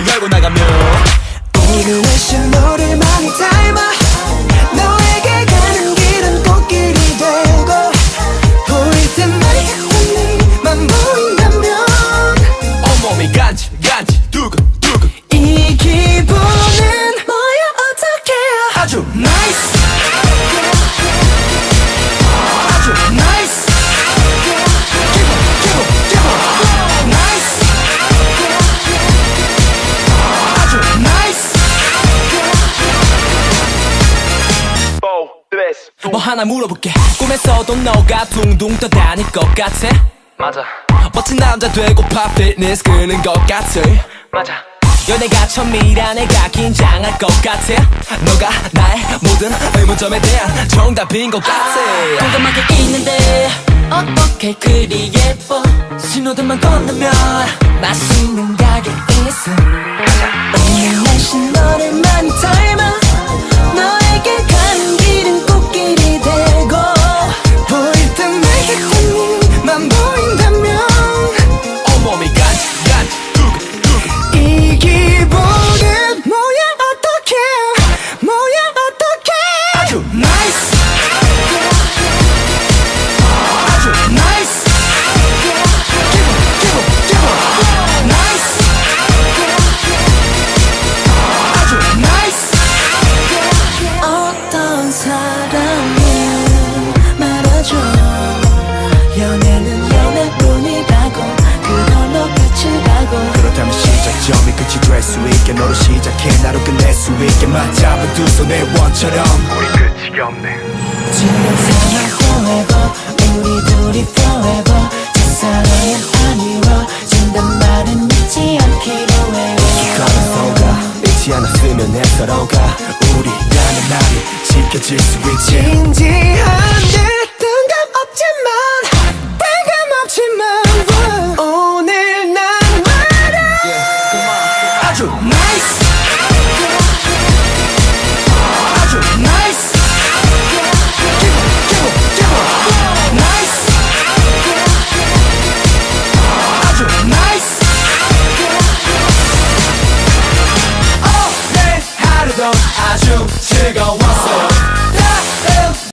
현관문을 열고 나가면 뭐 하나 물어볼게. 꿈에서도 너가 둥둥 떠다닐 것 같아? 맞아. 멋진 남자 되고파 피트니스 끄는 것 같아? 맞아. 연애가 처음이라 내가 긴장할 것 같아? 너가 나의 모든 의문점에 대한 정답인 것 같아. 동감하게 있는데 어떻게 그리 예뻐? 신호등만 건너면 맛있는 될 수 있게. 너로 시작해 나로 끝낼 수 있게. 맞잡은 두 손의 원처럼. 우리 끝이 없네. 지금 사랑 forever 우리 둘이 forever 첫사랑은 아니워진단 말은 믿지 않기로 해요 가는 서가 잊지 않았으면 해 서로가 우리 라는 나를 지켜질 수 있지 down.